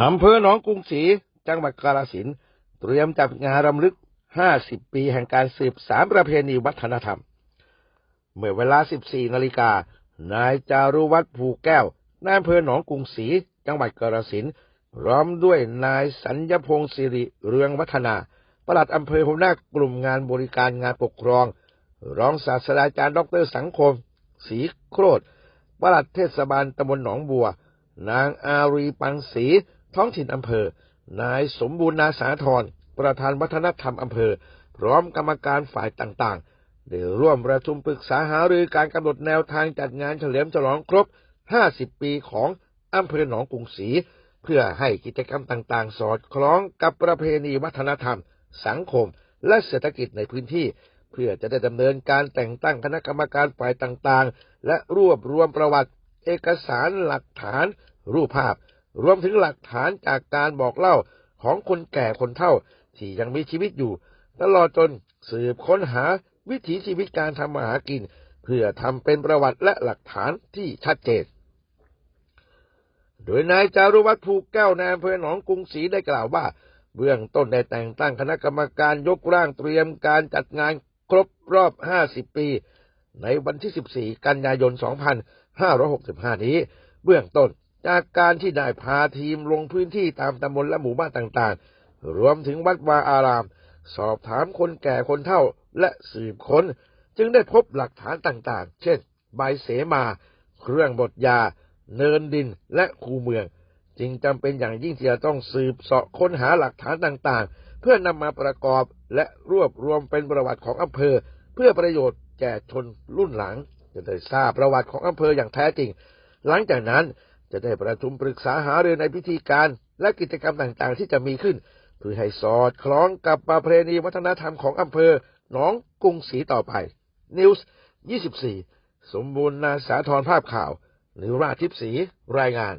อำเภอหนองกรุงศรีจังหวัดกาฬสินธุ์เตรียมจัดงานรำลึก 50 ปีแห่งการสืบสารประเพณีวัฒนธรรม เมื่อเวลา 14 นาฬิกา นายจารุวัฒน์ภูแก้วนายอำเภอหนองกรุงศรีจังหวัดกาฬสินธุ์ร้อมด้วยนายสัญญพงศ์สิริเรืองวัฒนาปลัดอำเภอหัวหน้ากลุ่มงานบริการงานปกครอง รองศาสตราจารย์ดรสังคมศรีโครธปลัดเทศบาลตำบลหนองบัว นางอารีปังศรี ท้องถิ่นอำเภอ นายสมบูรณ์นาสาธรประธานวัฒนธรรมอำเภอ พร้อมกรรมการฝ่ายต่างๆ ได้ร่วมประชุมปรึกษาหารือการกำหนดแนวทางจัดงานเฉลิมฉลองครบ 50 ปีของอำเภอหนองกรุงศรีเพื่อให้กิจกรรมต่างๆ สอดคล้องกับประเพณีวัฒนธรรม สังคม และเศรษฐกิจในพื้นที่ เพื่อจะได้ดำเนินการแต่งตั้งคณะกรรมการฝ่ายต่างๆ และรวบรวมประวัติ เอกสารหลักฐาน รูปภาพ รวมถึงหลักฐานจากการบอกเล่าของคนแก่คนเฒ่าที่ยังมีชีวิตอยู่ ตลอดจนสืบค้นหาวิถีชีวิตการทำมาหากิน เพื่อทำเป็นประวัติและหลักฐานที่ชัดเจน โดยนายจารุวัฒน์ภูแก้วนายอำเภอหนองกรุงศรีได้กล่าวว่า เบื้องต้นได้แต่งตั้งคณะกรรมการยกร่างเตรียมการจัดงานครบรอบ 50 ปี ในวันที่ 14 กันยายน 2565 นี้ เบื้องต้น จากการที่ได้พาทีมลงพื้นที่ตามตำบลและหมู่บ้านต่างๆ รวมถึงวัดวาอาราม สอบถามคนแก่คนเฒ่าและสืบค้น จึงได้พบหลักฐานต่างๆ เช่น ใบเสมา เครื่องบดยา เนินดินและคูเมือง จึงจำเป็นอย่างยิ่งที่จะต้องสืบเสาะค้นหาหลักฐานต่างๆ เพื่อนำมาประกอบและรวบรวมเป็นประวัติของอำเภอ เพื่อประโยชน์แก่ชนรุ่นหลังจะได้ทราบประวัติของอำเภออย่างแท้จริง หลังจากนั้น จะได้ประชุมปรึกษาหารือในพิธีการและกิจกรรมต่างๆ ที่จะมีขึ้น เพื่อให้สอดคล้องกับประเพณีวัฒนธรรมของอำเภอหนองกรุงศรีต่อไปนิวส์24 สมบูรณ์นาสาธรภาพข่าวหรือราชทิพย์ศรีรายงาน